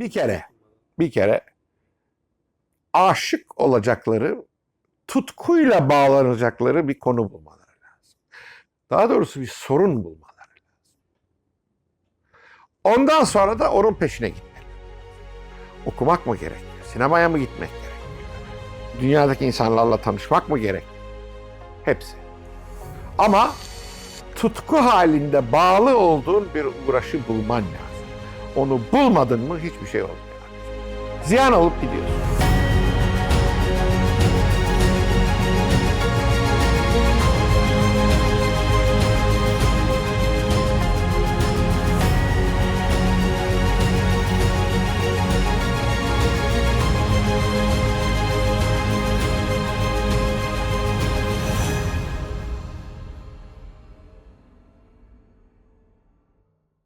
Bir kere, bir kere aşık olacakları, tutkuyla bağlanacakları bir konu bulmaları lazım. Daha doğrusu bir sorun bulmaları lazım. Ondan sonra da onun peşine gitmeli. Okumak mı gerekiyor? Sinemaya mı gitmek gerekiyor? Dünyadaki insanlarla tanışmak mı gerekiyor? Hepsi. Ama tutku halinde bağlı olduğun bir uğraşı bulman lazım. Onu bulmadın mı hiçbir şey olmuyor. Ziyan olup gidiyorsun.